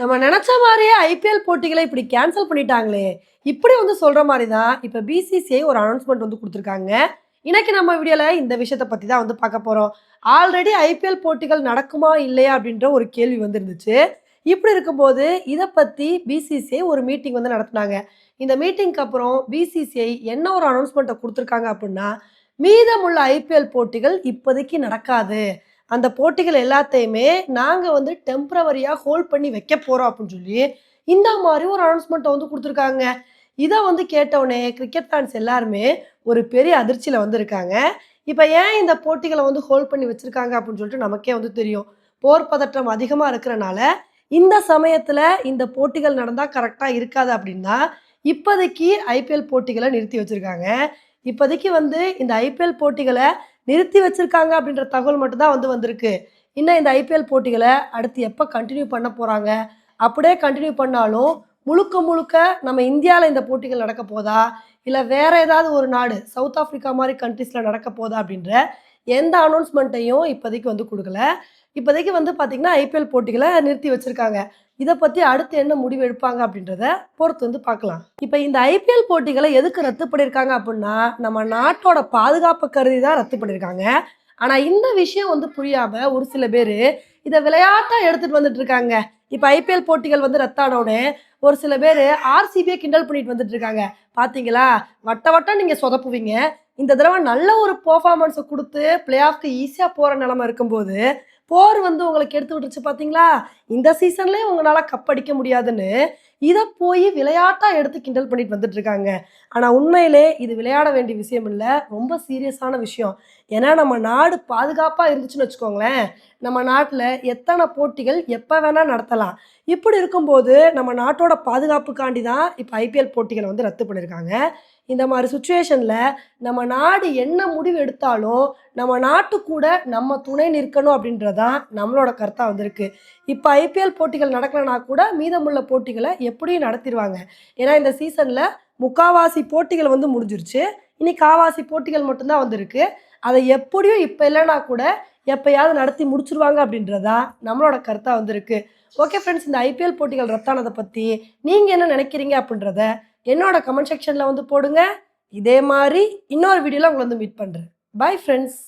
நம்ம நினச்ச மாதிரியே ஐபிஎல் போட்டிகளை இப்படி கேன்சல் பண்ணிட்டாங்களே. இப்படி வந்து சொல்கிற மாதிரி தான் இப்போ பிசிசிஐ ஒரு அனௌன்ஸ்மெண்ட் வந்து கொடுத்துருக்காங்க. இன்றைக்கி நம்ம வீடியோவில் இந்த விஷயத்தை பற்றி தான் வந்து பார்க்க போகிறோம் ஆல்ரெடி ஐபிஎல் போட்டிகள் நடக்குமா இல்லையா அப்படின்ற ஒரு கேள்வி வந்து இருந்துச்சு இப்படி இருக்கும்போது இதை பற்றி பிசிசிஐ ஒரு மீட்டிங் வந்து நடத்துனாங்க. இந்த மீட்டிங்க்கு அப்புறம் பிசிசிஐ என்ன ஒரு அனௌன்ஸ்மெண்ட்டை கொடுத்துருக்காங்க அப்படின்னா மீதமுள்ள ஐபிஎல் போட்டிகள் இப்போதைக்கு நடக்காது. அந்த போட்டிகள் எல்லாத்தையுமே நாங்கள் வந்து டெம்பரவரியாக ஹோல்ட் பண்ணி வைக்க போகிறோம் அப்படின்னு சொல்லி இந்த மாதிரி ஒரு அனௌன்ஸ்மெண்ட்டை வந்து கொடுத்துருக்காங்க. இதை வந்து கேட்டவுடனே கிரிக்கெட் ஃபேன்ஸ் எல்லாருமே ஒரு பெரிய அதிர்ச்சியில் வந்திருக்காங்க. இப்போ ஏன் இந்த போட்டிகளை வந்து ஹோல்ட் பண்ணி வச்சுருக்காங்க அப்படின்னு சொல்லிட்டு நமக்கே வந்து தெரியும். போர் பதற்றம் அதிகமாக இருக்கிறனால இந்த சமயத்தில் இந்த போட்டிகள் நடந்தால் கரெக்டாக இருக்காது அப்படின்னா இப்போதைக்கு ஐபிஎல் போட்டிகளை நிறுத்தி வச்சுருக்காங்க. இப்போதைக்கு வந்து இந்த ஐபிஎல் போட்டிகளை நிறுத்தி வச்சிருக்காங்க அப்படின்ற தகவல் மட்டும்தான் வந்து வந்திருக்கு. இன்னும் இந்த ஐபிஎல் போட்டிகளை அடுத்து எப்போ கண்டினியூ பண்ண போகிறாங்க அப்படியே கண்டினியூ பண்ணாலும் முழுக்க முழுக்க நம்ம இந்தியாவில் இந்த போட்டிகள் நடக்க போதா? இல்லை வேற ஏதாவது ஒரு நாடு சவுத் ஆஃப்ரிக்கா மாதிரி கண்ட்ரீஸில் நடக்க போதா அப்படின்ற எந்த அனௌன்ஸ்மெண்ட்டையும் இப்போதைக்கு வந்து கொடுக்கல. இப்போதைக்கு வந்து பார்த்திங்கன்னா ஐபிஎல் போட்டிகளை நிறுத்தி வச்சுருக்காங்க. இதை பற்றி அடுத்து என்ன முடிவு எடுப்பாங்க அப்படின்றத பொறுத்து வந்து பார்க்கலாம். இப்போ இந்த ஐபிஎல் போட்டிகளை எதுக்கு ரத்து பண்ணியிருக்காங்க அப்படின்னா நம்ம நாட்டோட பாதுகாப்பு கருதி தான் ரத்து பண்ணியிருக்காங்க ஆனால் இந்த விஷயம் வந்து புரியாமல் ஒரு சில பேர் இதை விளையாட்டாக எடுத்துகிட்டு வந்துட்டு இருக்காங்க. இப்போ ஐபிஎல் போட்டிகள் வந்து ரத்தானோடனே ஒரு சில பேர் ஆர்சிபியை கிண்டல் பண்ணிட்டு வந்துட்டு இருக்காங்க. பார்த்தீங்களா வட்ட வட்டம் நீங்கள் சொதப்புவீங்க. இந்த தடவை நல்ல ஒரு பர்ஃபார்மன்ஸை கொடுத்து பிளே ஆஃப்க்கு ஈஸியாக போகிற நிலமை இருக்கும்போது போர் வந்து உங்களுக்கு எடுத்து விட்டுருச்சு பார்த்தீங்களா இந்த சீசன்லேயே உங்களால் கப்படிக்க முடியாதுன்னு இதை போய் விளையாட்டாக எடுத்து கிண்டல் பண்ணிட்டு வந்துட்டு இருக்காங்க. ஆனால் உண்மையிலே இது விளையாட வேண்டிய விஷயம் இல்லை. ரொம்ப சீரியஸான விஷயம். ஏன்னா நம்ம நாடு பாதுகாப்பாக இருந்துச்சுன்னு வச்சுக்கோங்களேன். நம்ம நாட்டில் எத்தனை போட்டிகள் எப்போ வேணால் நடத்தலாம். இப்படி இருக்கும்போது நம்ம நாட்டோட பாதுகாப்புக்காண்டி தான் இப்போ ஐபிஎல் போட்டிகளை வந்து ரத்து பண்ணியிருக்காங்க. இந்த மாதிரி சுச்சுவேஷனில் நம்ம நாடு என்ன முடிவு எடுத்தாலும் நம்ம நாட்டு கூட நம்ம துணை நிற்கணும் அப்படின்றது தான் நம்மளோட கருத்தாக வந்திருக்கு. இப்போ ஐபிஎல் போட்டிகள் நடக்கலைனா கூட மீதமுள்ள போட்டிகளை எப்படியும் நடத்திடுவாங்க. ஏன்னா இந்த சீசனில் முக்காவாசி போட்டிகள் வந்து முடிஞ்சிருச்சு. இனி காவாசி போட்டிகள் மட்டும்தான் வந்திருக்கு. அதை எப்படியும் இப்போ இல்லைனா கூட எப்பயாவது நடத்தி முடிச்சிருவாங்க அப்படின்றதா நம்மளோட கருத்தாக வந்திருக்கு. ஓகே ஃப்ரெண்ட்ஸ் இந்த ஐபிஎல் போட்டிகள் ரத்தானதை பற்றி நீங்கள் என்ன நினைக்கிறீங்க அப்படின்றத என்னோட கமெண்ட் செக்ஷனில் வந்து போடுங்க. இதே மாதிரி இன்னொரு வீடியோவில் உங்களை வந்து மீட் பண்ணுறேன் பை ஃப்ரெண்ட்ஸ்